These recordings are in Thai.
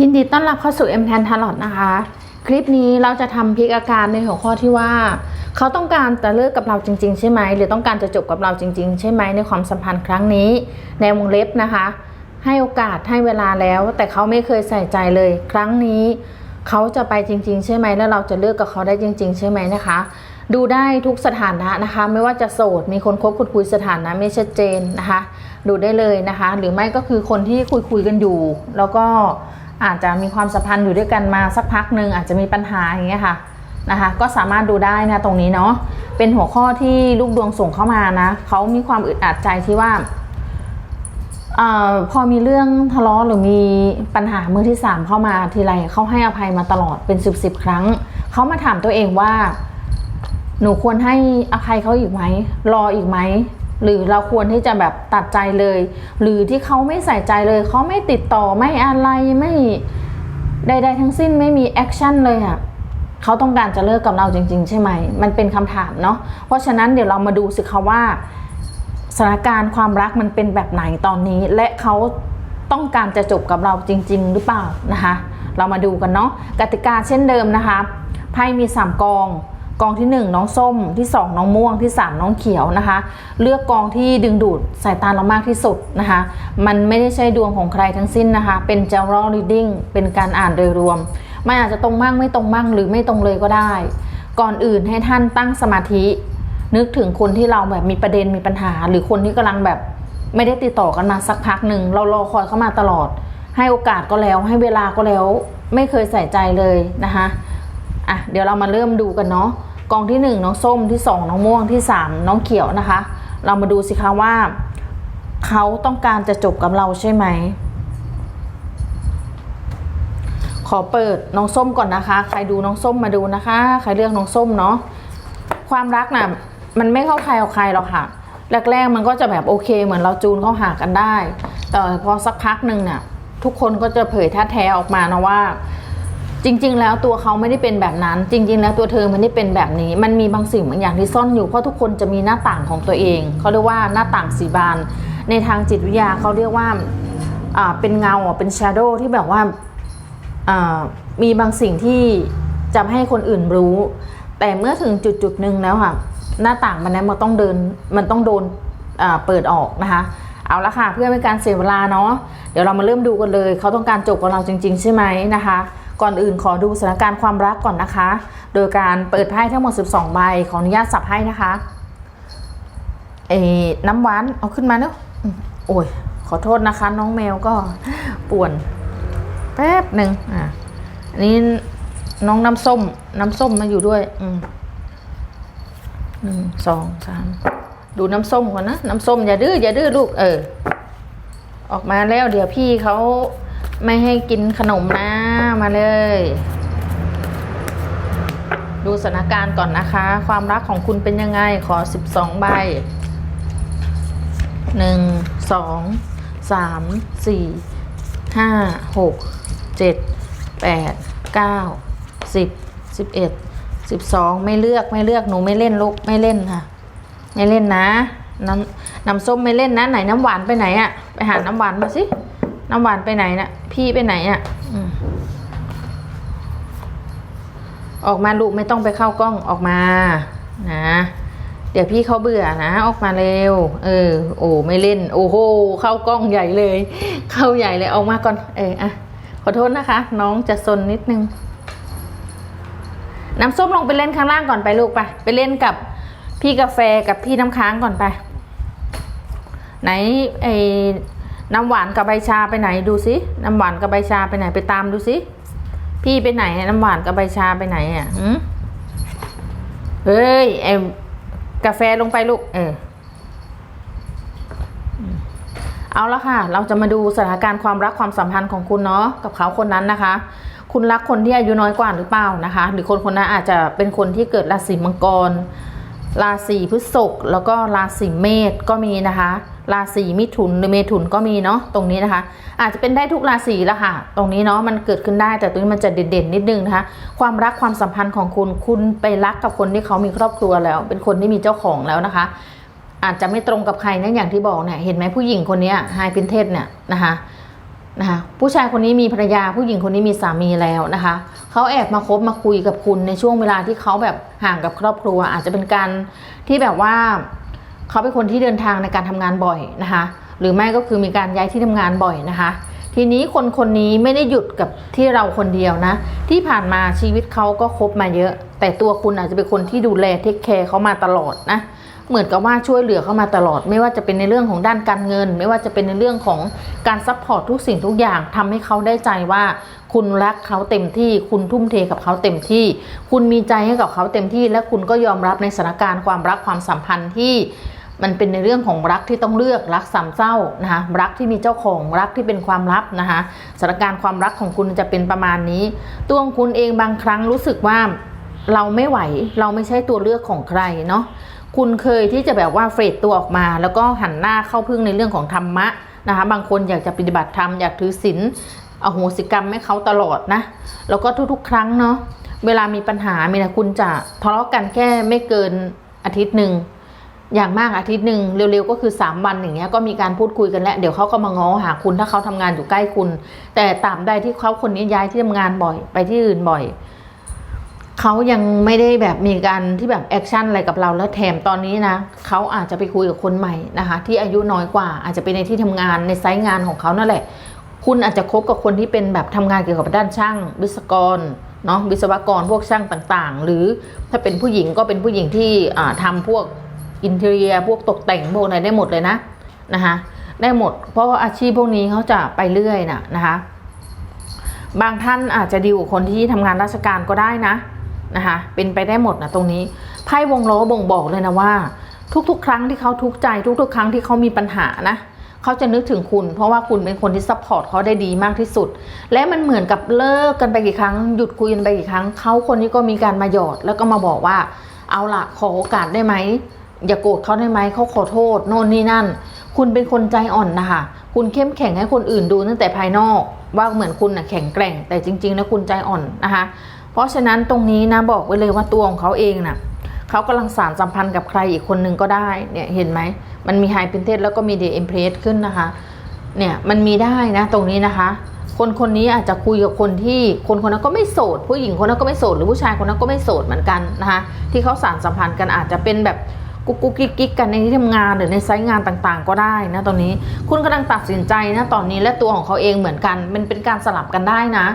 ยินดีต้อนรับเข้าสู่ M แทนท a ลอ t นะคะ คลิปนี้เราจะทำพิกอาการในหัวข้อที่ว่า เขาต้องการจะเลิกกับเราจริง ๆ ใช่ไหม หรือต้องการจะจบกับเราจริง ๆ ใช่ไหมในความสัมพันธ์ครั้งนี้ ในวงเล็บนะคะ ให้โอกาสให้เวลาแล้ว แต่เขาไม่เคยใส่ใจเลย ครั้งนี้ เขาจะไปจริง ๆ ใช่ไหมแล้วเราจะเลิกกับเขาได้จริง ๆ ใช่ไหมนะคะ ดูได้ทุกสถานะนะคะ ไม่ว่าจะโสดมีคนคบคุยคุยสถานะไม่ชัดเจนนะคะ ดูได้เลยนะคะ หรือไม่ก็คือคนที่คุยคุยกันอยู่ แล้วก็ อาจจะมีความสัมพันธ์อยู่ด้วยกันมาสักพักหนึ่งอาจจะมีปัญหาอย่างเงี้ยค่ะนะคะ ก็สามารถดูได้นะตรงนี้เนาะเป็นหัวข้อที่ลูกดวงส่งเข้ามานะเขามีความอึดอัดใจที่ว่าเออพอมีเรื่องทะเลาะหรือมีปัญหามือที่สามเข้ามาทีไรเขาให้อภัยมาตลอดเป็นสิบสิบครั้ง เขามาถามตัวเองว่า หนูควรให้อภัยเขาอีกไหมรออีกไหม หรือเราควรที่จะแบบตัดใจเลย หรือที่เขาไม่ใส่ใจเลยเขาไม่ติดต่อไม่อะไรไม่ใดๆทั้งสิ้นไม่มีแอคชั่นเลยอะเขาต้องการจะเลิกกับเราจริง ๆ ใช่ไหม มันเป็นคำถามเนาะ เพราะฉะนั้นเดี๋ยวเรามาดูสิคะว่าสถานการณ์ความรักมันเป็นแบบไหนตอนนี้ และเขาต้องการจะจบกับเราจริง ๆ หรือเปล่านะคะ เรามาดูกันเนาะกติกาเช่นเดิมนะคะไพ่มี3กอง กองที่ 1 น้องส้มที่ 2 น้องม่วงที่ 3 น้องเขียวนะคะ เลือกกองที่ดึงดูดสายตาเรามากที่สุดนะคะ มันไม่ได้ใช่ดวงของใครทั้งสิ้นนะคะ เป็น general reading เป็นการอ่านโดยรวมมันอาจจะตรงมั่งไม่ตรงมั่งหรือไม่ตรงเลยก็ได้ ก่อนอื่นให้ท่านตั้งสมาธิ นึกถึงคนที่เราแบบมีประเด็นมีปัญหา หรือคนที่กำลังแบบไม่ได้ติดต่อกันมาสักพักหนึ่งเรารอคอยเข้ามาตลอด ให้โอกาสก็แล้ว ให้เวลาก็แล้ว ไม่เคยใส่ใจเลยนะคะอะเดี๋ยวเรามาเริ่มดูกันเนาะ กองที่หนึ่งน้องส้มที่สองน้องม่วงที่สามน้องเขียวนะคะ เรามาดูสิคะว่า เขาต้องการจะจบกับเราใช่ไหม ขอเปิดน้องส้มก่อนนะคะ ใครดูน้องส้มมาดูนะคะ ใครเลือกน้องส้มเนาะความรักน่ะมันไม่เข้าใครเอาใครหรอกค่ะแรกๆมันก็จะแบบโอเค เหมือนเราจูนเข้าหากันได้ แต่พอสักพักหนึ่งเนี่ยทุกคนก็จะเผยท่าแท้ออกมานะว่า จริง ๆ แล้วตัวเขาไม่ได้เป็นแบบนั้น จริง ๆ แล้วตัวเธอไม่ได้เป็นแบบนี้ มันมีบางสิ่งบางอย่างที่ซ่อนอยู่เพราะทุกคนจะมีหน้าต่างของตัวเองเขาเรียกว่าหน้าต่างสีบาน ในทางจิตวิทยาเขาเรียกว่าเป็นเงาเป็น shadow ที่แบบว่ามีบางสิ่งที่จะไม่ให้คนอื่นรู้ แต่เมื่อถึงจุดจุดๆหนึ่งแล้วค่ะ หน้าต่างมันนั้นมันต้องเดินมันต้องโดนเปิดออกนะคะเอาละค่ะเพื่อไม่การเสียเวลาเนาะเดี๋ยวเรามาเริ่มดูกันเลย เขาต้องการจบกับเราจริง ๆ ใช่ไหมนะคะ ก่อนอื่นขอดูสถานการณ์ความรักก่อนนะคะ โดยการเปิดไพ่ทั้งหมด 12 ใบ ขออนุญาตสับไพ่นะคะเอน้ำหวานเอาขึ้นมาเนอะโอ้ย ขอโทษนะคะ น้องแมวก็ป่วน แป๊บหนึ่งอะอันนี้น้องน้ำส้ม น้ำส้มมาอยู่ด้วย อืมหนึ่งสองสามดูน้ำส้มก่อนนะ น้ำส้มอย่าดื้ออย่าดื้อลูก เออ ออกมาแล้วเดี๋ยวพี่เขา ไม่ให้กินขนมนะมาเลย ดูสถานการณ์ก่อนนะคะ ความรักของคุณเป็นยังไงขอสิบสองใบหนึ่งสองสามสี่ห้าหกเจ็ดแปดเก้าสิบสิบเอ็ดสิบสองไม่เลือกไม่เลือกหนูไม่เล่นลูกไม่เล่นค่ะ ไม่เล่นนะน้ำน้ำส้มไม่เล่นนะไหนน้ำหวานไปไหนอะไปหาน้ำหวานมาสิ น้ำหวานไปไหนนะ่ะ พี่ไปไหนอะอืมออกมาลูกไม่ต้องไปเข้ากล้องออกมา นะ เดี๋ยวพี่เขาเบื่อนะ ออกมาเร็ว เออ โอ้ไม่เล่น โอ้โหเข้ากล้องใหญ่เลย เข้าใหญ่เลยออกมาก่อน เอออะขอโทษนะคะ น้องจะซนนิดนึง น้ำส้มลงไปเล่นข้างล่างก่อนไปลูกไปไปเล่นกับพี่กาแฟกับพี่น้ำค้างก่อนไป ไหนไอ้ น้ำหวานกับใบชาไปไหนดูสิน้ำหวานกับใบชาไปไหนไปตามดูสิพี่ไปไหนน้ำหวานกับใบชาไปไหนอะเฮ้ยไอกาแฟลงไปลูกเออเอาละค่ะ เราจะมาดูสถานการณ์ความรักความสัมพันธ์ของคุณเนาะกับเขาคนนั้นนะคะ คุณรักคนที่อายุน้อยกว่าหรือเปล่านะคะ หรือคนคนนั้นอาจจะเป็นคนที่เกิดราศีมังกร ราศีพฤษภแล้วก็ราศีเมษก็มีนะคะ ราศีมิถุนหรือเมถุนก็มีเนาะตรงนี้นะคะ อาจจะเป็นได้ทุกราศีละค่ะ ตรงนี้เนาะมันเกิดขึ้นได้แต่ตรงนี้มันจะเด่นๆนิดนึงนะคะ ความรักความสัมพันธ์ของคุณคุณไปรักกับคนที่เขามีครอบครัวแล้ว เป็นคนที่มีเจ้าของแล้วนะคะ อาจจะไม่ตรงกับใครนะอย่างที่บอกเนี่ยเห็นไหมผู้หญิงคนนี้ไฮพินเทสเนี่ยนะคะ นะคะผู้ชายคนนี้มีภรรยาผู้หญิงคนนี้มีสามีแล้วนะคะเขาแอบมาคบมาคุยกับคุณในช่วงเวลาที่เขาแบบห่างกับครอบครัว อาจจะเป็นการที่แบบว่าเขาเป็นคนที่เดินทางในการทำงานบ่อยนะคะหรือไม่ก็คือมีการย้ายที่ทำงานบ่อยนะคะ ทีนี้คนคนนี้ไม่ได้หยุดกับที่เราคนเดียวนะ ที่ผ่านมาชีวิตเขาก็คบมาเยอะ แต่ตัวคุณอาจจะเป็นคนที่ดูแลเทคแคร์เขามาตลอดนะ เหมือนกับว่าช่วยเหลือเข้ามาตลอด ไม่ว่าจะเป็นในเรื่องของด้านการเงิน ไม่ว่าจะเป็นในเรื่องของการซัพพอร์ตทุกสิ่งทุกอย่างทำให้เขาได้ใจว่าคุณรักเขาเต็มที่ คุณทุ่มเทกับเขาเต็มที่ คุณมีใจให้กับเขาเต็มที่ และคุณก็ยอมรับในสถานการณ์ความรักความสัมพันธ์ที่มันเป็นในเรื่องของรักที่ต้องเลือกรักสามเศร้านะคะรักที่มีเจ้าของรักที่เป็นความลับนะคะสถานการณ์ความรักของคุณจะเป็นประมาณนี้ ตัวของคุณเองบางครั้งรู้สึกว่าเราไม่ไหวเราไม่ใช่ตัวเลือกของใครเนาะ คุณเคยที่จะแบบว่าเฟดตัวออกมา แล้วก็หันหน้าเข้าพึ่งในเรื่องของธรรมะนะคะบางคนอยากจะปฏิบัติธรรมอยากถือศีลอโหสิกรรมให้เขาตลอดนะ แล้วก็ทุกๆ ครั้งเนาะเวลามีปัญหามีนะคุณจะทะเลาะกันแค่ไม่เกินอาทิตย์หนึ่งอย่างมากอาทิตย์หนึ่งเร็วๆก็คือ 3 วันอย่างเงี้ยก็มีการพูดคุยกันแล้ว เดี๋ยวเขาก็มาง้อหาคุณถ้าเขาทำงานอยู่ใกล้คุณ แต่ตามใดที่เขาคนนี้ย้ายที่ทำงานบ่อย ไปที่อื่นบ่อย เขายังไม่ได้แบบมีการที่แบบแอคชั่นอะไรกับเราแล้วแถมตอนนี้นะเขาอาจจะไปคุยกับคนใหม่นะคะ ที่อายุน้อยกว่า อาจจะเป็นในที่ทำงานในไซต์งานของเขานั่นแหละ คุณอาจจะคบกับคนที่เป็นแบบทำงานเกี่ยวกับด้านช่าง วิศวกรเนาะวิศวกรพวกช่างต่างๆ หรือถ้าเป็นผู้หญิงก็เป็นผู้หญิงที่อ่าทำพวกอินเท r รียพวกตกแต่งพวกอะไรได้หมดเลยนะนะคะได้หมด เพราะว่าอาชีพพวกนี้เขาจะไปเรื่อยนะนะคะ บางท่านอาจจะดีลกับคนที่ทำงานราชการก็ได้นะ นะคะเป็นไปได้หมดนะตรงนี้ไพ่วงล้อบ่งบอกเลยนะว่า ทุกๆ ครั้งที่เขาทุกข์ใจ ทุกๆ ครั้งที่เขามีปัญหานะเขาจะนึกถึงคุณ เพราะว่าคุณเป็นคนที่ซัพพอร์ตเขาได้ดีมากที่สุด และมันเหมือนกับเลิกกันไปกี่ครั้ง หยุดคุยกันไปกี่ครั้ง เขาคนนี้ก็มีการมาหยอด แล้วก็มาบอกว่า เอาละขอโอกาสได้ไหม อย่าโกรธเขาได้ไหม เขาขอโทษ โน่นนี่นั่น คุณเป็นคนใจอ่อนนะคะ คุณเข้มแข็งให้คนอื่นดูตั้งแต่ภายนอก ว่าเหมือนคุณนะแข็งแกร่ง แต่จริงๆแล้วคุณใจอ่อนนะคะ เพราะฉะนั้นตรงนี้นะบอกไว้เลยว่าตัวของเขาเองน่ะเขากำลังสารสัมพันธ์กับใครอีกคนหนึ่งก็ได้เนี่ยเห็นไหมมันมีไฮเพนเทสแล้วก็มีเด e เอ็มเพรสขึ้นนะคะเนี่ยมันมีได้นะตรงนี้นะคะ คนคนนี้อาจจะคุยกับคนที่คนคนนั้นก็ไม่โสด ผู้หญิงคนนั้นก็ไม่โสด หรือผู้ชายคนนั้นก็ไม่โสดเหมือนกันนะคะที่เขาสารสัมพันธ์กันอาจจะเป็นแบบกุ๊กกิ๊กกิ๊กกันในที่ทำงานหรือในไซต์งานต่างๆ ก็ได้นะตอนนี้คุณกำลังตัดสินใจนะตอนนี้และตัวของเขาเองเหมือนกันมันเป็นการสลับกันได้นะ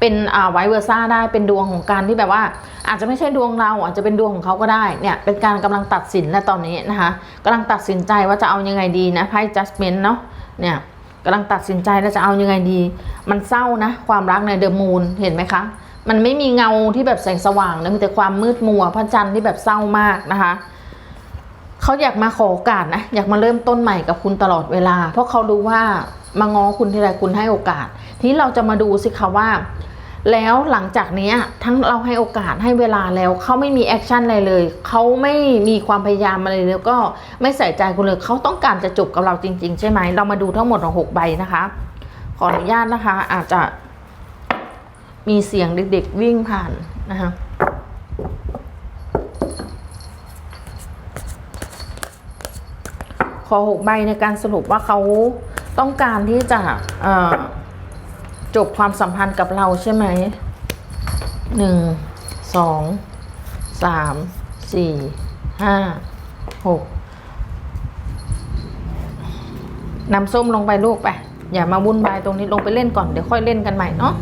เป็นอ่าไวเวอร์ซ่าได้เป็นดวงของการที่แบบว่า อาจจะไม่ใช่ดวงเราอาจจะเป็นดวงของเขาก็ได้เนี่ยเป็นการกำลังตัดสินและตอนนี้นะคะกำลังตัดสินใจว่าจะเอายังไงดีนะไพ่ judgment เนาะเนี่ยกำลังตัดสินใจแล้วจะเอายังไงดี มันเศร้านะ ความรักในเดอะมูนเห็นไหมคะ มันไม่มีเงาที่แบบแสงสว่างนะมีแต่ความมืดมัวพระจันทร์ที่แบบเศร้ามากนะคะ เขาอยากมาขอโอกาสนะอยากมาเริ่มต้นใหม่กับคุณตลอดเวลา เพราะเขารู้ว่ามาง้อคุณทีไรคุณให้โอกาส ทีนี้เราจะมาดูสิคะว่า แล้วหลังจากนี้ทั้งเราให้โอกาสให้เวลาแล้วเขาไม่มีแอคชั่นอะไรเลยเขาไม่มีความพยายามอะไรเลยแล้วก็ไม่ใส่ใจคุณเลยเขาต้องการจะจบกับเราจริง ๆ ใช่ไหมเรามาดูทั้งหมดของหกใบนะคะ ขออนุญาตนะคะ อาจจะมีเสียงเด็กๆวิ่งผ่านนะคะ ขอหกใบในการสรุปว่าเขาต้องการที่จะจบความสัมพันธ์กับเราใช่ไหมหนึ่งสองสามสี่ห้าหกนำส้มลงไปลูกไป อย่ามาวุ่นวายตรงนี้ลงไปเล่นก่อน เดี๋ยวค่อยเล่นกันใหม่เนาะ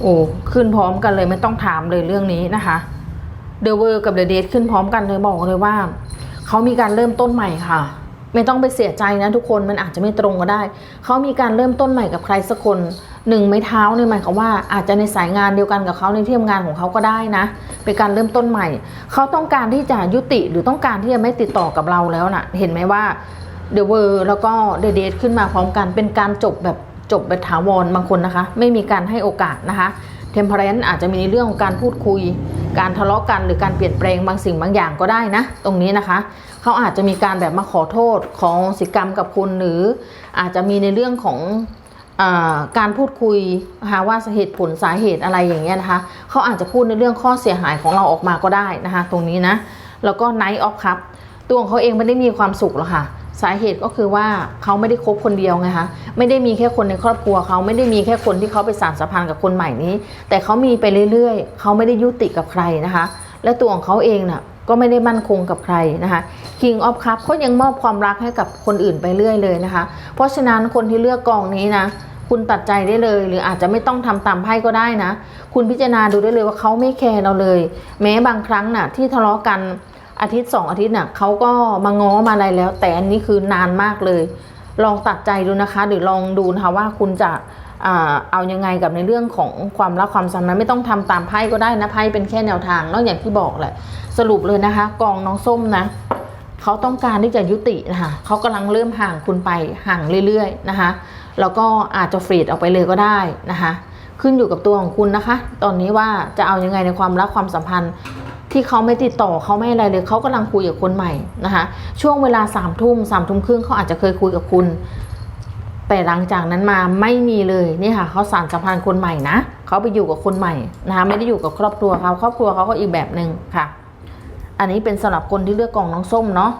โอ้ขึ้นพร้อมกันเลยไม่ต้องถามเลยเรื่องนี้นะคะเดอะเวอร์กับเดอะเดทขึ้นพร้อมกันเลยบอกเลยว่าเขามีการเริ่มต้นใหม่ค่ะ ไม่ต้องไปเสียใจนะทุกคนมันอาจจะไม่ตรงก็ได้ เขามีการเริ่มต้นใหม่กับใครสักคนหนึ่งไม้เท้าเนี่ยหมายความว่าอาจจะในสายงานเดียวกันกับเขาในที่ทำงานของเขาก็ได้นะเป็นการเริ่มต้นใหม่ เขาต้องการที่จะยุติหรือต้องการที่จะไม่ติดต่อกับเราแล้วนะ่ะ เห็นไหมว่าเดอะเวอร์แล้วก็เดอะเดทขึ้นมาพร้อมกันเป็นการจบแบบ จบแบบถาวรบางคนนะคะ ไม่มีการให้โอกาสนะคะเทมเพลนอาจจะมีเรื่องของการพูดคุย การทะเลาะกันหรือการเปลี่ยนแปลงบางสิ่งบางอย่างก็ได้นะ ตรงนี้นะคะเขาอาจจะมีการแบบมาขอโทษขออโหสิกรรมกับคุณหรือ อาจจะมีในเรื่องของอการพูดคุยหาว่าเหตุผลสาเหตุอะไรอย่างเงี้ยนะคะเขาอาจจะพูดในเรื่องข้อเสียหายของเราออกมาก็ได้นะคะ ตรงนี้นะ แล้วก็ไนท์ออฟคัพตัวของเขาเองไม่ได้มีความสุขหรอกค่ะ สาเหตุก็คือว่าเขาไม่ได้คบคนเดียวไงคะไม่ได้มีแค่คนในครอบครัวเขาไม่ได้มีแค่คนที่เขาไปสานสัมพันธ์กับคนใหม่นี้ แต่เขามีไปเรื่อยๆ เขาไม่ได้ยุติกับใครนะคะ และตัวของเขาเองน่ะก็ไม่ได้มั่นคงกับใครนะคะ King of Cup เขายังมอบความรักให้กับคนอื่นไปเรื่อยเลยนะคะ เพราะฉะนั้นคนที่เลือกกองนี้นะคุณตัดใจได้เลย หรืออาจจะไม่ต้องทำตามไพ่ก็ได้นะ คุณพิจารณาดูได้เลยว่าเขาไม่แคร์เราเลย แม้บางครั้งน่ะที่ทะเลาะกัน อาทิตย์สองอาทิตย์น่ะเขาก็มาง้อมาอะไรแล้ว แต่อันนี้คือนานมากเลย ลองตัดใจดูนะคะหรือลองดูนะคะว่าคุณจะอเอายังไงกับในเรื่องของความรักความสัมพันธ์ไม่ต้องทำตามไพ่ก็ได้นะไพ่เป็นแค่แนวทางนอกอย่างที่บอกแหละสรุปเลยนะคะ กองน้องส้มนะเขาต้องการที่จะยุตินะคะเขากำลังเริ่มห่างคุณไปห่างเรื่อยๆนะคะแล้วก็อาจจะฟรีดออกไปเลยก็ได้นะคะขึ้นอยู่กับตัวของคุณนะคะ ตอนนี้ว่าจะเอายังไงในความรักความสัมพันธ์ ที่เขาไม่ติดต่อเขาไม่อะไรเลยเขากำลังคุยกับคนใหม่นะคะ ช่วงเวลาสามทุ่มสามทุ่มครึ่งเขาอาจจะเคยคุยกับคุณ แต่หลังจากนั้นมาไม่มีเลยนี่ค่ะเขาสารสัมพันธ์คนใหม่นะเขาไปอยู่กับคนใหม่นะคะไม่ได้อยู่กับครอบครัวเขาครอบครัวเขาก็อีกแบบหนึ่งค่ะ อันนี้เป็นสำหรับคนที่เลือกกล่องน้องส้มเนาะ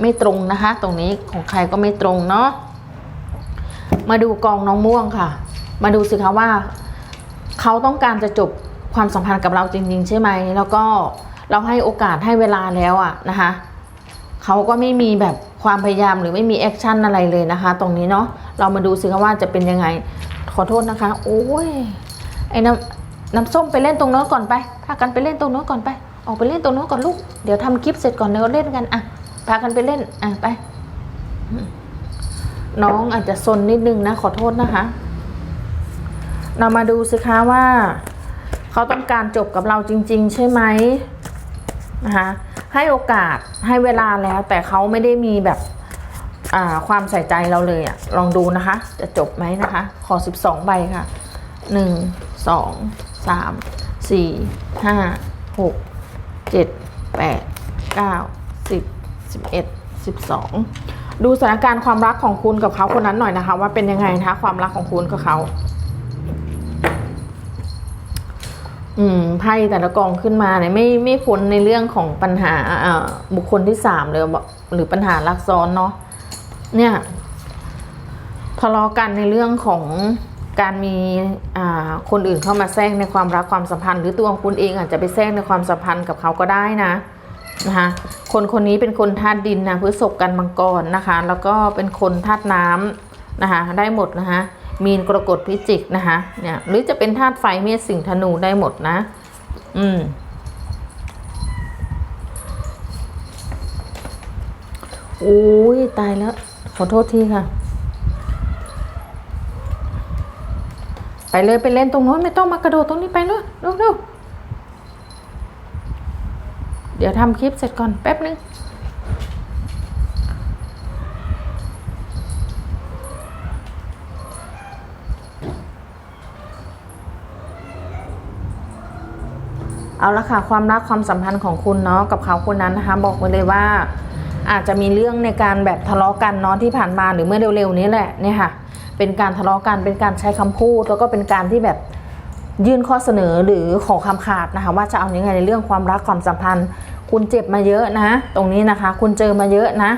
ไม่ตรงนะคะ ตรงนี้ของใครก็ไม่ตรงเนาะมาดูกองน้องม่วงค่ะ มาดูสิคะว่า เขาต้องการจะจบ ความสัมพันธ์กับเราจริง ๆ ใช่ไหม แล้วก็เราให้โอกาสให้เวลาแล้วอะนะคะเขาก็ไม่มีแบบความพยายามหรือไม่มีแอคชั่นอะไรเลยนะคะ ตรงนี้เนาะเรามาดูสิคะว่าจะเป็นยังไงขอโทษนะคะ โอ้ยไอ้น้ำน้ำส้มไปเล่นตรงโน้นก่อนไปพากันไปเล่นตรงโน้นก่อนไป ออกไปเล่นตรงโน้นก่อนลูกเดี๋ยวทำคลิปเสร็จก่อนเดี๋ยวเล่นกันอะพากันไปเล่นอะไป น้องอาจจะซนนิดนึงนะ ขอโทษนะคะ เรามาดูสิคะว่า เขาต้องการจบกับเราจริง ๆ ใช่ไหมนะคะให้โอกาสให้เวลาแล้ว แต่เขาไม่ได้มีแบบความใส่ใจเราเลยอะลองดูนะคะ จะจบไหมนะคะ ขอ 12 ใบค่ะ 1 2 3 4 5 6 7 8 9 10 11 12 ดูสถานการณ์ความรักของคุณกับเขาคนนั้นหน่อยนะคะ ว่าเป็นยังไงนะคะความรักของคุณกับเขา อืมไพ่แต่ละกองขึ้นมาเนี่ยไม่ไม่พ้นในเรื่องของปัญหาบุคคลที่สามเลยหรือปัญหารักซ้อนเนาะเนี่ยทะเลาะกันในเรื่องของการมีคนอื่นเข้ามาแทรกในความรักความสัมพันธ์ หรือตัวของคุณเองอาจจะไปแทรกในความสัมพันธ์กับเขาก็ได้นะนะคะคนคนนี้เป็นคนธาตุดินนะพฤษภกันมังกรนะคะ แล้วก็เป็นคนธาตุน้ำนะคะได้หมดนะคะ มีนกรกฎพิจิกนะคะ เนี่ย หรือจะเป็นธาตุไฟเมษสิงธนูได้หมดนะ อืมโอ้ยตายแล้ว ขอโทษทีค่ะ ไปเลยไปเล่นตรงโน้นไม่ต้องมากระโดดตรงนี้ไปเลยเร็วเร็วเดี๋ยวทำคลิปเสร็จก่อนแป๊บนึง เอาละค่ะความรักความสัมพันธ์ของคุณเนาะกับเขาคนนั้นนะคะ บอกไว้เลยว่า อาจจะมีเรื่องในการแบบทะเลาะกันเนาะที่ผ่านมาหรือเมื่อเร็วๆนี้แหละเนี่ยค่ะ เป็นการทะเลาะกันเป็นการใช้คำพูด แล้วก็เป็นการที่แบบยื่นข้อเสนอหรือขอคำขาดนะคะ ว่าจะเอาอยัางไงในเรื่องความรักความสัมพันธ์ คุณเจ็บมาเยอะนะ ตรงนี้นะคะ คุณเจอมาเยอะนะ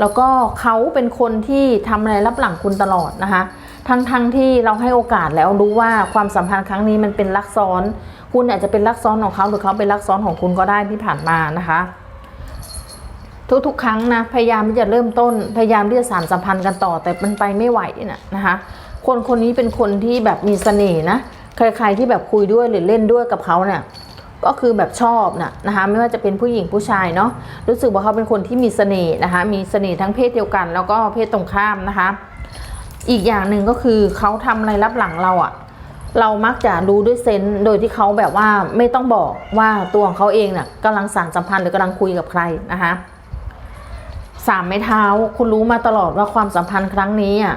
แล้วก็เขาเป็นคนที่ทำอะไรรับหลังคุณตลอดนะคะ ทั้งๆทที่เราให้โอกาสแล้วรู้ว่าความสัมพันธ์ครั้งนี้มันเป็นรักซ้อน คุณอาจจะเป็นรักซ้อนของเขาหรือเขาเป็นรักซ้อนของคุณก็ได้ที่ผ่านมานะคะ ทุกๆ ครั้งนะพยายามที่จะเริ่มต้นพยายามที่จะสานสัมพันธ์กันต่อแต่มันไปไม่ไหวนะนะคะ คนคนนี้เป็นคนที่แบบมีเสน่ห์นะใครๆที่แบบคุยด้วยหรือเล่นด้วยกับเขาเนี่ยก็คือแบบชอบนะนะคะไม่ว่าจะเป็นผู้หญิงผู้ชายเนาะรู้สึกว่าเขาเป็นคนที่มีเสน่ห์นะคะมีเสน่ห์ทั้งเพศเดียวกัน แล้วก็เพศตรงข้ามนะคะ อีกอย่างหนึ่งก็คือเขาทำอะไรรับหลังเราอะเรามักจะรู้ด้วยเซนส์โดยที่เขาแบบว่าไม่ต้องบอกว่าตัวของเขาเองน่ะกำลังสานสัมพันธ์หรือกำลังคุยกับใครนะคะสามไม้เท้าคุณรู้มาตลอดว่าความสัมพันธ์ครั้งนี้อะ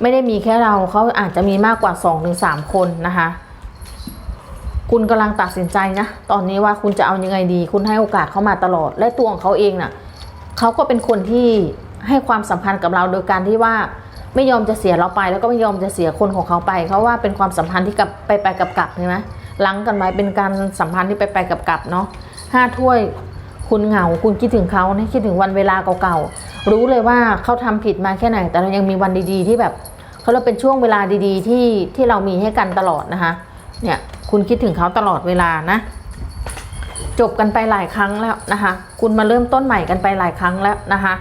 ไม่ได้มีแค่เราเขาอาจจะมีมากกว่าสองถึงสามคนนะคะคุณกำลังตัดสินใจนะ ตอนนี้ว่าคุณจะเอายังไงดี คุณให้โอกาสเขามาตลอด และตัวของเขาเองน่ะเขาก็เป็นคนที่ให้ความสัมพันธ์กับเราโดยการที่ว่า ไม่ยอมจะเสียเราไป แล้วก็ไม่ยอมจะเสียคนของเขาไปเขาว่าเป็นความสัมพันธ์ที่กับไปไปกับกับใช่ไหมลังกันไว้เป็นการสัมพันธ์ที่ไปไปกับกับเนาะห้าถ้วยคุณเหงาคุณคิดถึงเขานะคิดถึงวันเวลาเก่าๆรู้เลยว่าเขาทำผิดมาแค่ไหน แต่เรายังมีวันดีๆ ที่แบบเขาเราเป็นช่วงเวลาดีๆ ที่ที่เรามีให้กันตลอดนะคะเนี่ยคุณคิดถึงเขาตลอดเวลานะ จบกันไปหลายครั้งแล้วนะคะ คุณมาเริ่มต้นใหม่กันไปหลายครั้งแล้วนะคะ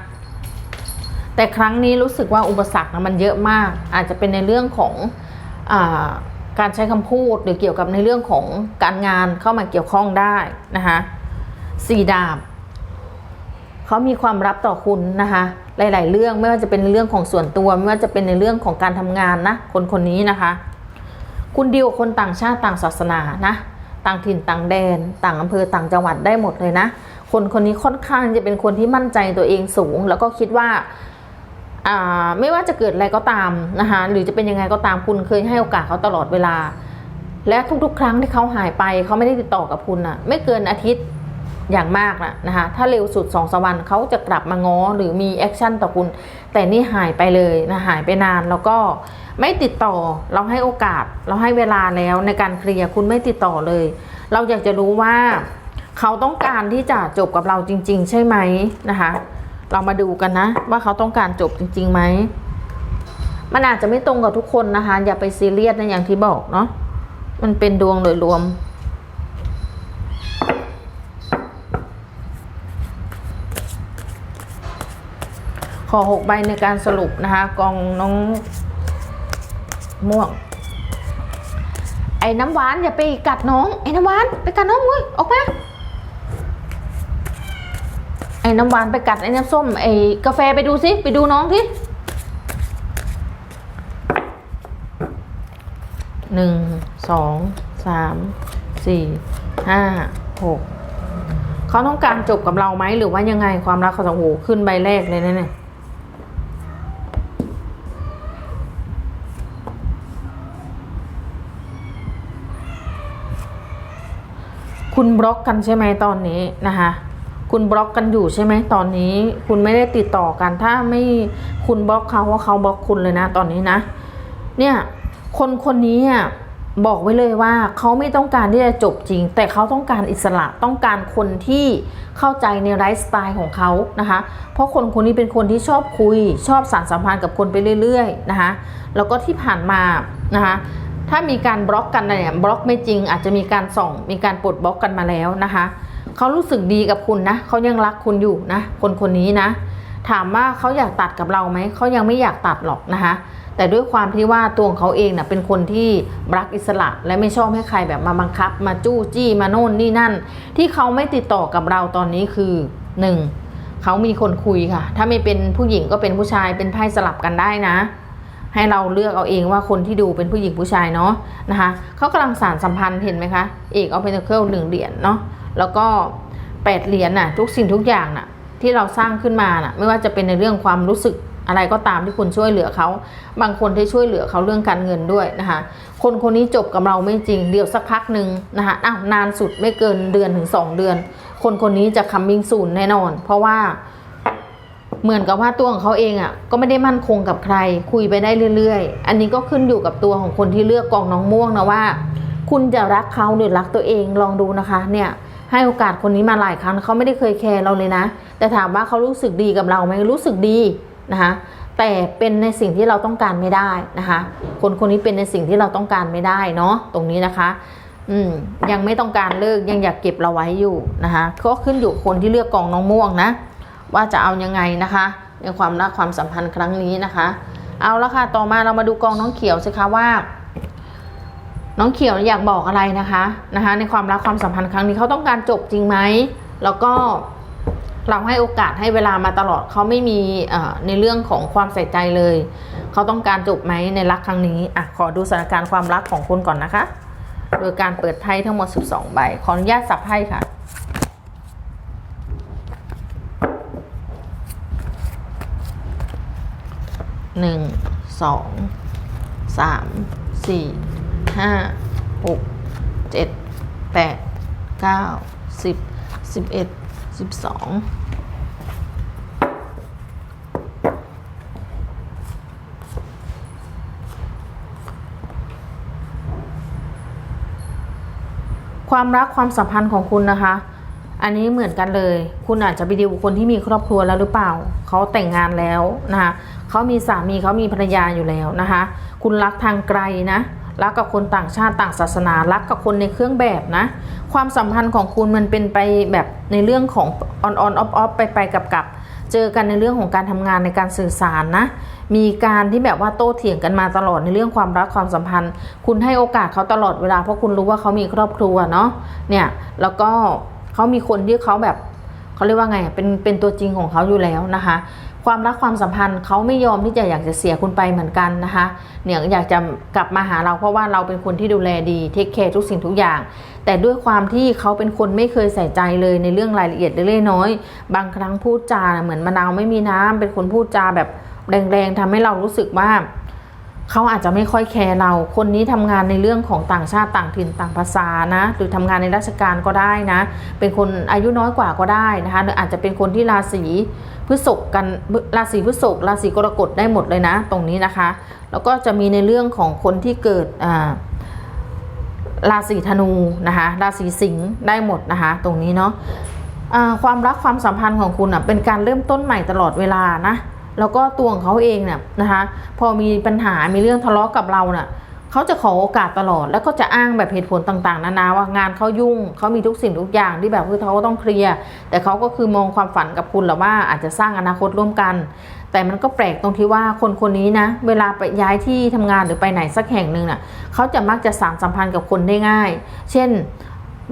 แต่ครั้งนี้รู้สึกว่าอุปสรรคมันเยอะมาก อาจจะเป็นในเรื่องของอการใช้คำพูดหรือเกี่ยวกับในเรื่องของการงานเข้ามาเกี่ยวข้องได้นะคะสี่ดาบเขามีความรับต่อคุณนะคะหลาย ๆ เรื่องไม่ว่าจะเป็นเรื่องของส่วนตัวไม่ว่าจะเป็นในเรื่องของการทำงานนะคนคนนี้นะคะ คุณดีลกับคนต่างชาติต่างศาสนานะต่างถิ่นต่างแดน ต่างอำเภอต่างจังหวัดได้หมดเลยนะ คนคนนี้ค่อนข้างจะเป็นคนที่มั่นใจตัวเองสูง แล้วก็คิดว่า ไม่ว่าจะเกิดอะไรก็ตามนะคะหรือจะเป็นยังไงก็ตามคุณเคยให้โอกาสเขาตลอดเวลา และทุกๆ ครั้งที่เขาหายไปเขาไม่ได้ติดต่อกับคุณอะไม่เกินอาทิตย์อย่างมากนะนะคะถ้าเร็วสุดสองสามวันเขาจะกลับมาง้อหรือมีแอคชั่นต่อคุณ แต่นี่หายไปเลยนะหายไปนานแล้วก็ไม่ติดต่อเราให้โอกาสเราให้เวลาแล้วในการเคลียร์คุณไม่ติดต่อเลย เราอยากจะรู้ว่า เขาต้องการที่จะจบกับเราจริง ๆ ใช่ไหมนะคะ เรามาดูกันนะ ว่าเขาต้องการจบจริงๆไหมมันอาจจะไม่ตรงกับทุกคนนะคะ อย่าไปซีเรียสนะอย่างที่บอกเนาะมันเป็นดวงโดยรวม ขอหกใบในการสรุปนะคะกองน้องม่วง ไอ้น้ำหวานอย่าไปกัดน้อง ไอ้น้ำหวานไปกัดน้องมุ้ยออกมา ไอ้น้ำหวานไปกัดไอ้น้ำส้มไอ้กาแฟไปดูสิไปดูน้องสิหนึ่งสองสามสี่ห้าหกเขาต้องการจบกับเราไหมหรือว่ายังไงความรักเขาจะโอ้โหขึ้นใบแรกเลยนะเนี่ยคุณบล็อกกันใช่ไหมตอนนี้นะคะ คุณบล็อกกันอยู่ใช่ไหมตอนนี้ คุณไม่ได้ติดต่อกัน ถ้าไม่คุณบล็อกเขาว่าเขาบล็อกคุณเลยนะ ตอนนี้นะ เนี่ย คนคนนี้อะบอกไว้เลยว่าเขาไม่ต้องการที่จะจบจริง แต่เขาต้องการอิสระต้องการคนที่เข้าใจในไลฟ์สไตล์ของเขานะคะ เพราะคนคนนี้เป็นคนที่ชอบคุย ชอบสานสัมพันธ์กับคนไปเรื่อยๆนะคะแล้วก็ที่ผ่านมานะคะถ้ามีการบล็อกกันเนี่ยบล็อกไม่จริง อาจจะมีการส่องมีการปลดบล็อกกันมาแล้วนะคะ เขารู้สึกดีกับคุณนะเขายังรักคุณอยู่นะ คนคนนี้นะ ถามว่าเขาอยากตัดกับเราไหมเขายังไม่อยากตัดหรอกนะคะแต่ด้วยความที่ว่าตัวของเขาเองเนะ่ะเป็นคนที่รักอิสระ และไม่ชอบให้ใครแบบมาบังคับ มาจู้จี้มาโน่นนี่นั่น ที่เขาไม่ติดต่อกับเราตอนนี้คือหนึ่งเขามีคนคุยค่ะ ถ้าไม่เป็นผู้หญิงก็เป็นผู้ชายเป็นไพ่สลับกันได้นะ ให้เราเลือกเอาเองว่าคนที่ดูเป็นผู้หญิงผู้ชายเนาะนะคะเขากำลังสารสัมพันธ์เห็นไหมคะเอกเอาเพนเคิลหนึ่งเหรียญเนาะแล้วก็แปดเหรียญน่ะทุกสิ่งทุกอย่างน่ะที่เราสร้างขึ้นมาน่ะไม่ว่าจะเป็นในเรื่องความรู้สึกอะไรก็ตามที่คุณช่วยเหลือเขา บางคนที่ช่วยเหลือเขาเรื่องการเงินด้วยนะคะ คนคนนี้จบกับเราไม่จริง เดี๋ยวสักพักหนึ่งนะคะอ้าวนานสุดไม่เกินเดือนถึงสองเดือน คนคนนี้จะคัมมิ่งสูนแน่นอน เพราะว่าเหมือนกับว่าตัวของเขาเองอะก็ไม่ได้มั่นคงกับใคร คุยไปได้เรื่อยๆ อันนี้ก็ขึ้นอยู่กับตัวของคนที่เลือกกองน้องม่วงนะว่า คุณจะรักเขาหรือรักตัวเองลองดูนะคะ เนี่ย ให้โอกาสคนนี้มาหลายครั้งเขาไม่ได้เคยแคร์เราเลยนะ แต่ถามว่าเขารู้สึกดีกับเราไหมรู้สึกดีนะคะแต่เป็นในสิ่งที่เราต้องการไม่ได้นะคะ คนคนนี้เป็นในสิ่งที่เราต้องการไม่ได้เนาะตรงนี้นะคะ อืมยังไม่ต้องการเลิกยังอยากเก็บเราไว้อยู่นะคะก็ขึ้นอยู่คนที่เลือกกองน้องม่วงนะ ว่าจะเอายังไงนะคะ ในความรักความสัมพันธ์ครั้งนี้นะคะ เอาละค่ะต่อมาเรามาดูกองน้องเขียวสิคะว่า น้องเขียวอยากบอกอะไรนะคะนะคะ ในความรักความสัมพันธ์ครั้งนี้เขาต้องการจบจริงไหมแล้วก็เราให้โอกาสให้เวลามาตลอดเขาไม่มีเอ่อในเรื่องของความใส่ใจเลย เขาต้องการจบไหมในรักครั้งนี้อะขอดูสถานการณ์ความรักของคุณก่อนนะคะ โดยการเปิดไพ่ทั้งหมด 12 ใบ ขออนุญาตสับไพ่ค่ะหนึ่งสองสามสี่ ห้าหกเจ็ดแปดเก้าสิบสิบเอ็ดสิบสองความรักความสัมพันธ์ของคุณนะคะ อันนี้เหมือนกันเลย คุณอาจจะไปดีลคนที่มีครอบครัวแล้วหรือเปล่า เขาแต่งงานแล้วนะคะเขามีสามีเขามีภรรยาอยู่แล้วนะคะ คุณรักทางไกลนะ รักกับคนต่างชาติต่างศาสนารักกับคนในเครื่องแบบนะ ความสัมพันธ์ของคุณมันเป็นไปแบบในเรื่องของออนออนออฟออฟไปไปกับกับเจอกันในเรื่องของการทำงานในการสื่อสารนะ มีการที่แบบว่าโต้เถียงกันมาตลอดในเรื่องความรักความสัมพันธ์ คุณให้โอกาสเขาตลอดเวลาเพราะคุณรู้ว่าเขามีครอบครัวเนาะเนี่ยแล้วก็เขามีคนที่เขาแบบเขาเรียกว่าไงเป็นเป็นตัวจริงของเขาอยู่แล้วนะคะ ความรักความสัมพันธ์เขาไม่ยอมที่จะอยากจะเสียคุณไปเหมือนกันนะคะเนี่ยอยากจะกลับมาหาเราเพราะว่าเราเป็นคนที่ดูแลดีเทคแคร์ทุกสิ่งทุกอย่าง แต่ด้วยความที่เขาเป็นคนไม่เคยใส่ใจเลยในเรื่องรายละเอียดเล็กน้อย บางครั้งพูดจาเหมือนมะนาวไม่มีน้ำเป็นคนพูดจาแบบแรงๆทำให้เรารู้สึกว่า เขาอาจจะไม่ค่อยแคร์เรา คนนี้ทำงานในเรื่องของต่างชาติต่างถิ่นต่างภาษานะ หรือทำงานในราชการก็ได้นะ เป็นคนอายุน้อยกว่าก็ได้นะคะหรืออาจจะเป็นคนที่ราศีพฤษภกันราศีพฤษภราศีกรกฎได้หมดเลยนะ ตรงนี้นะคะ แล้วก็จะมีในเรื่องของคนที่เกิดอ่าราศีธนูนะคะราศีสิงห์ได้หมดนะคะ ตรงนี้เนาะอ่าความรักความสัมพันธ์ของคุณอะเป็นการเริ่มต้นใหม่ตลอดเวลานะ แล้วก็ตัวของเขาเองเนี่ยนะคะ พอมีปัญหา มีเรื่องทะเลาะกับเราเน่ะเขาจะขอโอกาสตลอด แล้วก็จะอ้างแบบเหตุผลต่างๆ นานาว่างานเขายุ่ง เขามีทุกสิ่งทุกอย่างที่แบบคือเขาก็ต้องเคลียร์ แต่เขาก็คือมองความฝันกับคุณแหละว่าอาจจะสร้างอนาคตร่วมกัน แต่มันก็แปลกตรงที่ว่าคนคนนี้นะ เวลาไปย้ายที่ทำงานหรือไปไหนสักแห่งหนึ่งน่ะ เขาจะมักจะสานสัมพันธ์กับคนได้ง่าย เช่น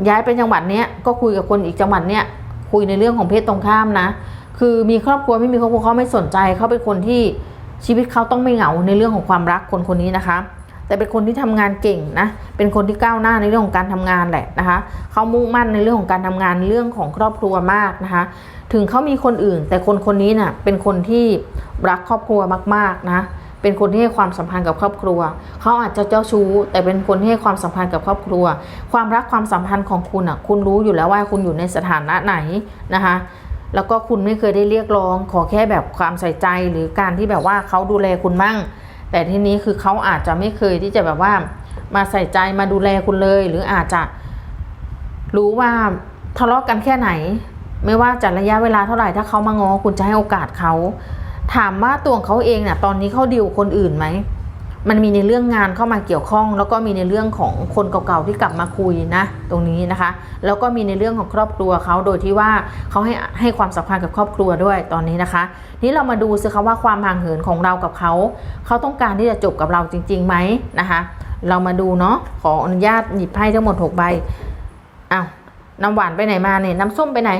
ย้ายไปจังหวัดเนี้ยก็คุยกับคนอีกจังหวัดเนี้ยคุยในเรื่องของเพศตรงข้ามนะ คือมีครอบครัวไม่มีครอบครัวเขาไม่สนใจเขาเป็นคนที่ชีวิตเขาต้องไม่เหงาในเรื่องของความรักคนคนนี้นะคะ แต่เป็นคนที่ทำงานเก่งนะเป็นคนที่ก้าวหน้าในเรื่องของการทำงานแหละนะคะเขามุ่งมั่นในเรื่องของการทำงานเรื่องของครอบครัวมากนะคะ ถึงเขามีคนอื่น แต่คนคนนี้น่ะเป็นคนที่รักครอบครัวมากๆนะเป็นคนที่ให้ความสัมพันธ์กับครอบครัว เขาอาจจะเจ้าชู้ แต่เป็นคนที่ให้ความสัมพันธ์กับครอบครัว ความรักความสัมพันธ์ของคุณอะ คุณรู้อยู่แล้วว่าคุณอยู่ในสถานะไหนนะคะ แล้วก็คุณไม่เคยได้เรียกร้อง ขอแค่แบบความใส่ใจหรือการที่แบบว่าเขาดูแลคุณมั่ง แต่ทีนี้คือเขาอาจจะไม่เคยที่จะแบบว่า มาใส่ใจมาดูแลคุณเลย หรืออาจจะ รู้ว่าทะเลาะกันแค่ไหน ไม่ว่าจะระยะเวลาเท่าไหร่ถ้าเขามางอคุณจะให้โอกาสเขาถามว่าตัวเขาเองเนี่ยตอนนี้เขาดิวคนอื่นไหม มันมีในเรื่องงานเข้ามาเกี่ยวข้อง แล้วก็มีในเรื่องของคนเก่าๆที่กลับมาคุยนะ ตรงนี้นะคะ แล้วก็มีในเรื่องของครอบครัวเขาโดยที่ว่าเขาให้ให้ความสำคัญกับครอบครัวด้วยตอนนี้นะคะ นี่เรามาดูสิคะว่าความห่างเหินของเรากับเขาเขาต้องการที่จะจบกับเราจริงๆไหมนะคะ เรามาดูเนาะขออนุญาตหยิบไพ่ทั้งหมด6ใบอ้าวน้ำหวานไปไหนมาเนี่ยน้ำส้มไปไหน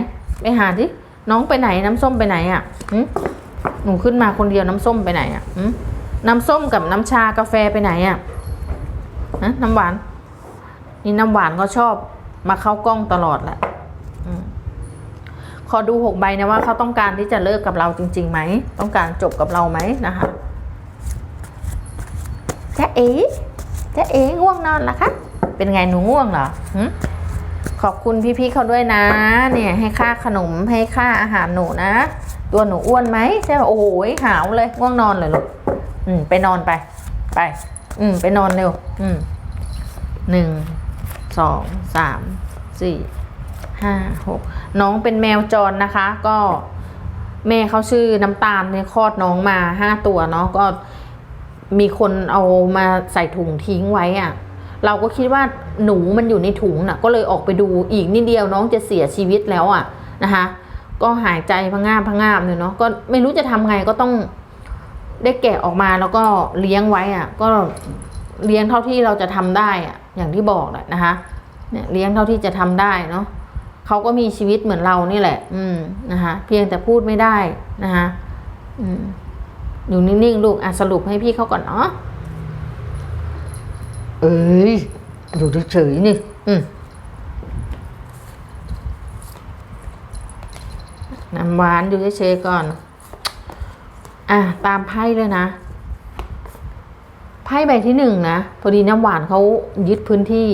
ไปหาที่น้องไปไหนน้ำส้มไปไหนอะ่ะหึหนูขึ้นมาคนเดียวน้ำส้มไปไหนอะ่ะ น้ำส้มกับน้ำชากาแฟไปไหนอะ่ะน้ำหวาน นี่น้ำหวานก็ชอบมาเข้ากล้องตลอดแหละขอดูหกใบนะว่าเขาต้องการที่จะเลิกกับเราจริงๆไหม ต้องการจบกับเราไหมนะคะจ๊ะเอ๋จ๊ะเอ๋ง่วงนอนละคะ เป็นไงหนูง่วงเหรอขอบคุณพี่ๆเขาด้วยนะ เนี่ยให้ค่าขนมให้ค่าอาหารหนูนะ ตัวหนูอ้วนไหมใช่ไหมโอ้โหหาวเลยง่วงนอนเลยลูก อืม ไปนอนไป ไป อืม ไปนอนเร็ว อืมหนึ่งสองสามสี่ห้าหกน้องเป็นแมวจรนะคะ ก็แม่เขาชื่อน้ำตาลเนี่ยคลอดน้องมาห้าตัวเนาะก็มีคนเอามาใส่ถุงทิ้งไว้อะเราก็คิดว่าหนูมันอยู่ในถุงน่ะ ก็เลยออกไปดูอีกนิดเดียวน้องจะเสียชีวิตแล้วอะนะคะ ก็หายใจพะงาบพะงาบเลยเนาะก็ไม่รู้จะทำไงก็ต้อง ได้แกะออกมาแล้วก็เลี้ยงไว้อะก็เลี้ยงเท่าที่เราจะทำได้อะอย่างที่บอกแหละนะคะ เนี่ยเลี้ยงเท่าที่จะทำได้เนาะเขาก็มีชีวิตเหมือนเรานี่แหละ อืมนะคะเพียงแต่พูดไม่ได้นะคะอืมอยู่นิ่งๆลูกอะสรุปให้พี่เขาก่อนเนาะเอ้ยอยู่เฉยๆนี่อืมน้ำหวานอยู่เฉยๆก่อน อะตามไพ่เลยนะ ไพ่ใบที่หนึ่งนะพอดีน้ำหวานเขายึดพื้นที่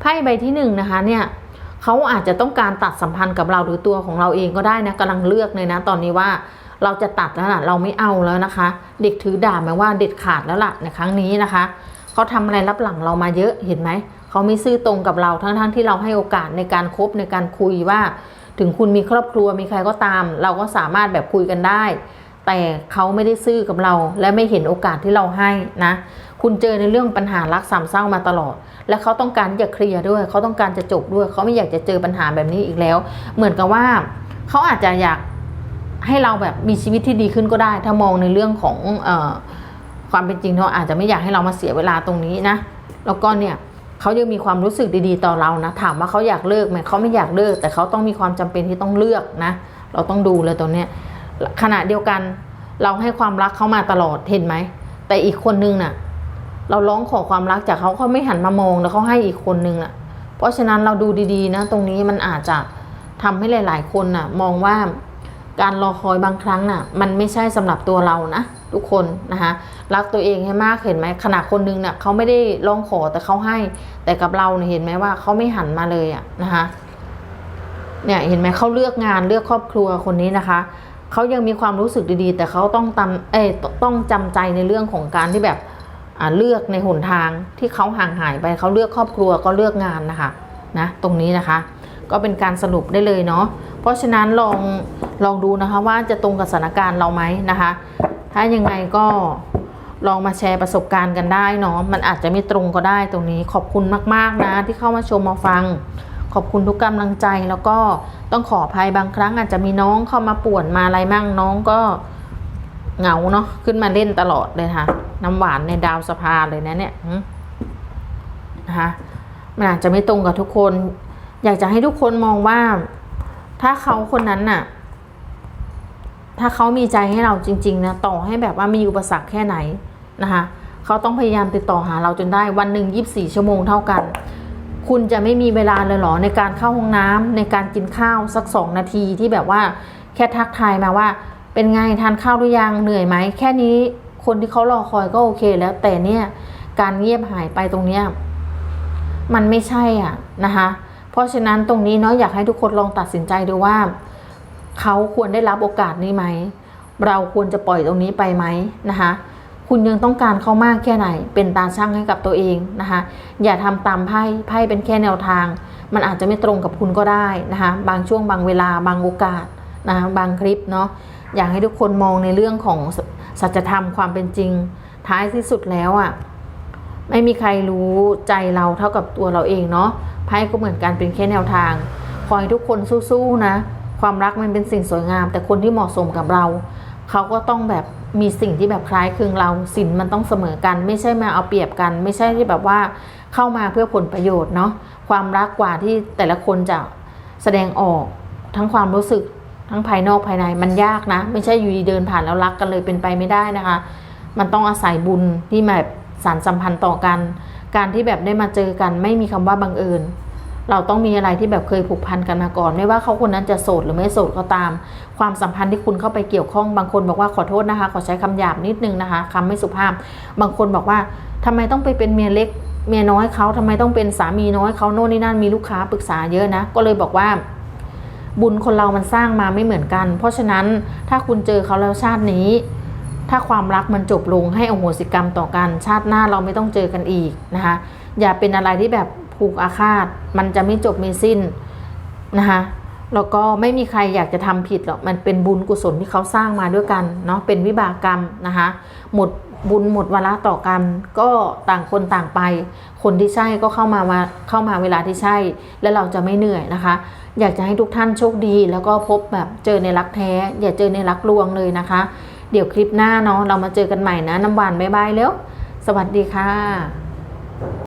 ไพ่ใบที่หนึ่งนะคะ เนี่ยเขาอาจจะต้องการตัดสัมพันธ์กับเราหรือตัวของเราเองก็ได้นะกำลังเลือกเลยนะ ตอนนี้ว่าเราจะตัดแล้วล่ะเราไม่เอาแล้วนะคะ เด็กถือดาบหมายว่าเด็ดขาดแล้วล่ะในครั้งนี้นะคะเขาทำอะไรรับหลังเรามาเยอะเห็นไหมเขาไม่ซื่อตรงกับเราทั้งๆทที่เราให้โอกาสในการคบในการคุยว่า ถึงคุณมีครอบครัวมีใครก็ตาม เราก็สามารถแบบคุยกันได้ แต่เขาไม่ได้ซื่อกับเรา และไม่เห็นโอกาสที่เราให้นะ คุณเจอในเรื่องปัญหารักสามเศร้ามาตลอด และเขาต้องการจะเคลียร์ด้วย เขาต้องการจะจบด้วย เขาไม่อยากจะเจอปัญหาแบบนี้อีกแล้ว เหมือนกับว่าเขาอาจจะอยากให้เราแบบมีชีวิตที่ดีขึ้นก็ได้ ถ้ามองในเรื่องของอความเป็นจริงเขาอาจจะไม่อยากให้เรามาเสียเวลาตรงนี้นะ แล้วก็เนี่ยเขายังมีความรู้สึกดีๆต่อเรานะ ถามว่าเขาอยากเลิกไหมเขาไม่อยากเลิก แต่เขาต้องมีความจำเป็นที่ต้องเลือกนะ เราต้องดูเลยตรงเนี้ย ขณะเดียวกันเราให้ความรักเขามาตลอดเห็นไหม แต่อีกคนนึงน่ะ เราร้องขอความรักจากเขาเขาไม่หันมามองแล้วเขาให้อีกคนนึงน่ะ เพราะฉะนั้นเราดูดีๆนะ ตรงนี้มันอาจจะทำให้หลาย ๆ คนน่ะ มองว่าการรอคอยบางครั้งน่ะ มันไม่ใช่สำหรับตัวเรานะทุกคนนะคะรักตัวเองให้มากเห็นไหมขณะคนนึงน่ะเขาไม่ได้ร้องขอแต่เขาให้ แต่กับเราเนี่ยเห็นไหมว่าเขาไม่หันมาเลยอะนะคะเนี่ยเห็นไหมเขาเลือกงานเลือกครอบครัวคนนี้นะคะ เขายังมีความรู้สึกดีๆ แต่เขาต้องตำเอ้ต้องจำใจในเรื่องของการที่แบบอ่าเลือกในหนทางที่เขาห่างหายไปเขาเลือกครอบครัวก็เลือกงานนะคะนะตรงนี้นะคะ ก็เป็นการสรุปได้เลยเนาะเพราะฉะนั้นลองลองดูนะคะว่าจะตรงกับสถานการณ์เราไหมนะคะ ถ้ายังไงก็ลองมาแชร์ประสบการณ์กันได้เนาะมันอาจจะไม่ตรงก็ได้ตรงนี้ขอบคุณมาก ๆนะที่เข้ามาชมมาฟัง ขอบคุณทุกกำลังใจแล้วก็ต้องขออภัยบางครั้งอาจจะมีน้องเข้ามาป่วนมาอะไรมั่งน้องก็เหงาเนาะขึ้นมาเล่นตลอดเลยค่ะ น้ำหวานในดาวสภาเลยนะเนี่ยนะคะมันอาจจะไม่ตรงกับทุกคน อยากจะให้ทุกคนมองว่า ถ้าเขาคนนั้นน่ะ ถ้าเขามีใจให้เราจริง ๆ นะ ต่อให้แบบว่ามีอุปสรรคแค่ไหนนะคะเขาต้องพยายามติดต่อหาเราจนได้วันหนึ่งยีิบสี่ชั่วโมงเท่ากัน คุณจะไม่มีเวลาเลยหรอในการเข้าห้องน้ำในการกินข้าวสักสองนาทีที่แบบว่าแค่ทักทายมาว่า เป็นไงทานข้าวหรือยังเหนื่อยไหมแค่นี้คนที่เขารอคอยก็โอเคแล้วแต่เนี่ยการเงียบหายไปตรงเนี้ยมันไม่ใช่อะนะคะ เพราะฉะนั้นตรงนี้เนาะอยากให้ทุกคนลองตัดสินใจดูว่า เขาควรได้รับโอกาสนี้ไหม เราควรจะปล่อยตรงนี้ไปไหมนะคะ คุณยังต้องการเขามากแค่ไหน เป็นตาช่างให้กับตัวเองนะคะ อย่าทำตามไพ่ไพ่เป็นแค่แนวทาง มันอาจจะไม่ตรงกับคุณก็ได้นะคะ บางช่วงบางเวลาบางโอกาสนะคะบางคลิปเนาะอยากให้ทุกคนมองในเรื่องของสัจธรรมความเป็นจริง ท้ายที่สุดแล้วอะ่ะไม่มีใครรู้ใจเราเท่ากับตัวเราเองเนาะไพ่ก็เหมือนกันเป็นแค่แนวทางขอให้ทุกคนสู้ๆนะ ความรักมันเป็นสิ่งสวยงาม แต่คนที่เหมาะสมกับเรา เขาก็ต้องแบบ มีสิ่งที่แบบคล้ายคลึงเราสินมันต้องเสมอกัน ไม่ใช่มาเอาเปรียบกัน ไม่ใช่ที่แบบว่าเข้ามาเพื่อผลประโยชน์เนาะความรักกว่าที่แต่ละคนจะแสดงออกทั้งความรู้สึกทั้งภายนอกภายในมันยากนะ ไม่ใช่อยู่ดีเดินผ่านแล้วรักกันเลยเป็นไปไม่ได้นะคะ มันต้องอาศัยบุญที่แบบสารสัมพันธ์ต่อกัน การที่แบบได้มาเจอกันไม่มีคำว่าบังเอิญ เราต้องมีอะไรที่แบบเคยผูกพันกันมาก่อน ไม่ว่าเขาคนนั้นจะโสดหรือไม่โสดก็ตาม ความสัมพันธ์ที่คุณเข้าไปเกี่ยวข้องบางคนบอกว่าขอโทษนะคะ ขอใช้คำหยาบนิดนึงนะคะคำไม่สุภาพ บางคนบอกว่าทำไมต้องไปเป็นเมียเล็ก เมียน้อยเขาทำไมต้องเป็นสามีน้อยเขาโน่นนี่นั่นมีลูกค้าปรึกษาเยอะนะ ก็เลยบอกว่าบุญคนเรามันสร้างมาไม่เหมือนกัน เพราะฉะนั้นถ้าคุณเจอเขาแล้วชาตินี้ ถ้าความรักมันจบลงให้อโหสิกรรมต่อกัน ชาติหน้าเราไม่ต้องเจอกันอีกนะคะอย่าเป็นอะไรที่แบบ ผูกอาฆาต มันจะไม่จบไม่สิ้นนะคะแล้วก็ไม่มีใครอยากจะทำผิดหรอกมันเป็นบุญกุศลที่เขาสร้างมาด้วยกันเนาะเป็นวิบากกรรมนะคะหมดบุญหมดวาระต่อกันก็ต่างคนต่างไป คนที่ใช่ก็เข้ามามาเข้ามาเวลาที่ใช่ และเราจะไม่เหนื่อยนะคะ อยากจะให้ทุกท่านโชคดี แล้วก็พบแบบเจอในรักแท้ อย่าเจอในรักลวงเลยนะคะ เดี๋ยวคลิปหน้าเนาะเรามาเจอกันใหม่นะน้ำหวานบายบายแล้ว สวัสดีค่ะ